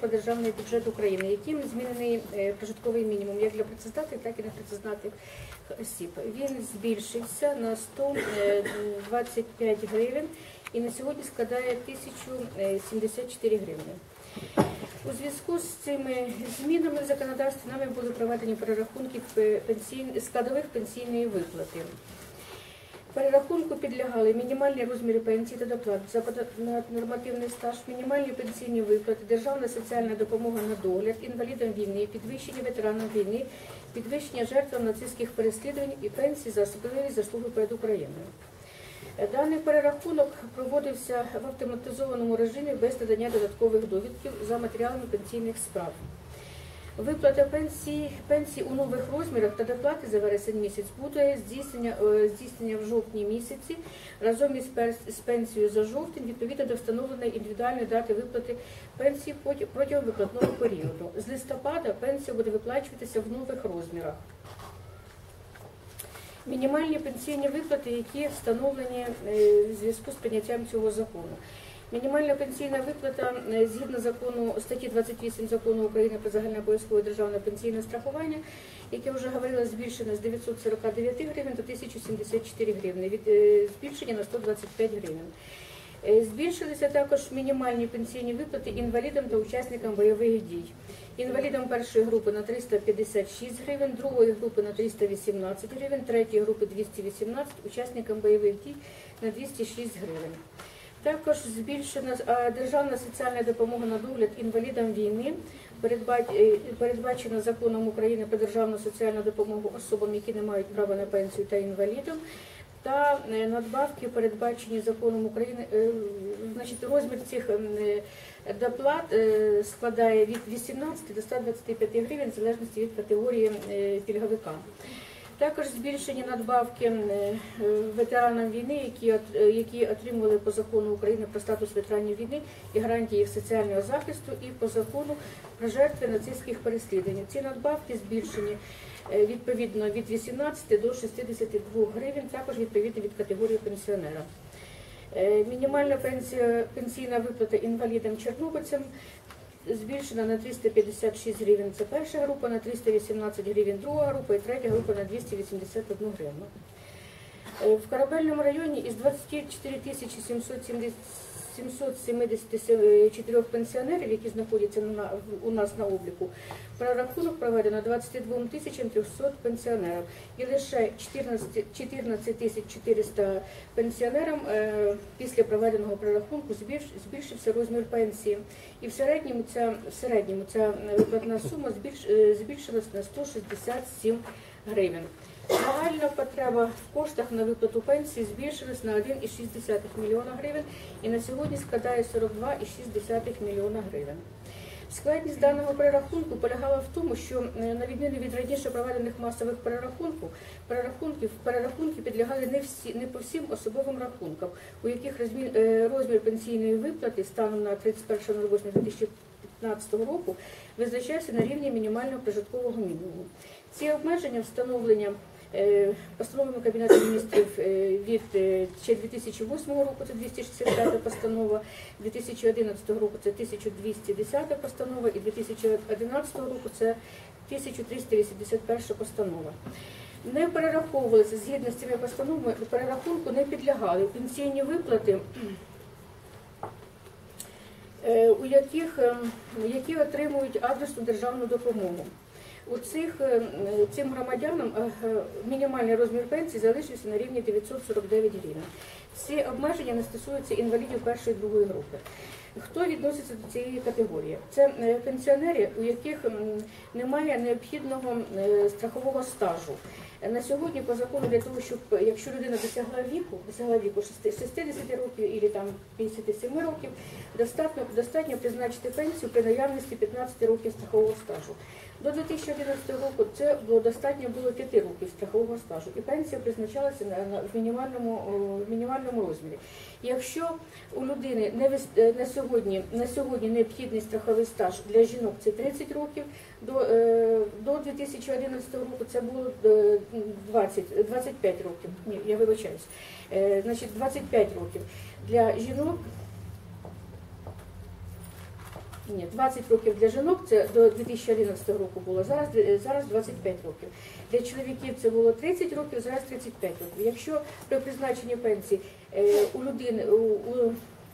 про державний бюджет України, яким змінений е, прожитковий мінімум як для працездатних, так і непрацездатних осіб. Він збільшився на 125 гривень і на сьогодні складає 1074 гривні. У зв'язку з цими змінами в законодавстві нами були проведені перерахунки пе- складових пенсійної виплати. Перерахунку підлягали мінімальні розміри пенсії та доплат за нормативний стаж, мінімальні пенсійні виплати, державна соціальна допомога на догляд, інвалідам війни, підвищення ветеранам війни, підвищення жертвам нацистських переслідувань і пенсії за особливі заслуги перед Україною. Е, Даний перерахунок проводився в автоматизованому режимі без надання додаткових довідків за матеріалами пенсійних справ. Виплата пенсії, пенсії у нових розмірах та доплати за вересень місяць буде здійснення, е, здійснення в жовтні місяці разом із з пенсією за жовтень відповідно до встановленої індивідуальної дати виплати пенсії протягом виплатного періоду. З листопада пенсія буде виплачуватися в нових розмірах. Мінімальні пенсійні виплати, які встановлені е, в зв'язку з прийняттям цього закону. Мінімальна пенсійна виплата е, згідно закону статті 28 закону України про загальнообов'язкове державне пенсійне страхування, яке вже говорила, збільшено з 949 гривень до 1074 гривні, від е, збільшення на 125 гривень. Е, Збільшилися також мінімальні пенсійні виплати інвалідам та учасникам бойових дій. Інвалідам першої групи на 356 гривень, другої групи на 318 гривень, третьої групи 218, учасникам бойових дій на 206 гривень. Також збільшена державна соціальна допомога на догляд інвалідам війни, е, передбачена законом України про державну соціальну допомогу особам, які не мають права на пенсію та інвалідам. Та е, надбавки передбачені законом України. Е, Значить, розмір цих е, доплат е, складає від 18 до 125 гривень, в залежності від категорії е, пільговика. Також збільшені надбавки е, ветеранам війни, які, е, які отримували по закону України про статус ветеранів війни і гарантії їх соціального захисту, і по закону про жертви нацистських переслідувань. Ці надбавки збільшені е, відповідно від 18 до 62 гривень, також відповідно від категорії пенсіонера. Мінімальна пенсія, пенсійна виплата інвалідам-чорнобильцям збільшена на 356 гривень. Це перша група, на 318 гривень друга група і третя група на 281 гривну. Е, В корабельному районі із 24 тисячі 770 774 пенсіонерів, які знаходяться у нас на обліку, прорахунок проведено 22 тисячам 300 пенсіонерів. І лише 14, 14 тисяч 400 пенсіонерам е, після проведеного прорахунку збільш, збільшився розмір пенсії. І в середньому ця, в середньому ця виплатна сума е, збільшилась на 167 гривень. Загальна потреба в коштах на виплату пенсії збільшилась на 1,6 мільйона гривень і на сьогодні складає 42,6 мільйона гривень. Складність даного перерахунку полягала в тому, що е, на відміну від раніше проведених масових перерахунків, перерахунків перерахунки підлягали не всі не по всім особовим рахункам, у яких розмір, е, розмір пенсійної виплати станом на 31.08.2015 року визначався на рівні мінімального прожиткового мінімуму. Ці обмеження встановлення постановами Кабінету міністрів е, від е, ще 2008 року, це 265 постанова, 2011 року це 1210 постанова і 2011 року це 1381 постанова. Не перераховувалися згідно з цими постановами, перерахунку не підлягали пенсійні виплати, е, у яких ем, які отримують адресну державну допомогу. У цих е, цим громадянам е, е, мінімальний розмір пенсії залишився на рівні 949 гривень. Ці обмеження не стосуються інвалідів першої і другої групи. Хто відноситься до цієї категорії? Це пенсіонери, у яких немає необхідного страхового стажу. На сьогодні по закону для того, щоб е, якщо людина досягла віку, досягла віку 60 60 років або там 57 років, достатньо достатньо призначити пенсію при наявності 15 років страхового стажу. До 2011 року це було достатньо було 5 років страхового стажу, і пенсія призначалася на, на в мінімальному в мінімальному розмірі. Якщо у людини не вис- е, на сьогодні на сьогодні необхідний страховий стаж для жінок це 30 років, до, е, до 2011 року це було 20, 25 років. Ні, я вибачаюсь. Е, Значить, 25 років для жінок Ні, 20 років для жінок це до 2011 року було, зараз, е, зараз 25 років. Для чоловіків це було 30 років, зараз 35 років. Якщо при призначенні пенсії е, у людини, у,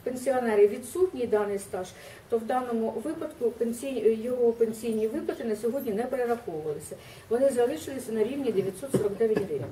пенсіонерів відсутній даний стаж, то в даному випадку пенсій, його пенсійні виплати на сьогодні не перераховувалися. Вони залишилися на рівні 949 гривень.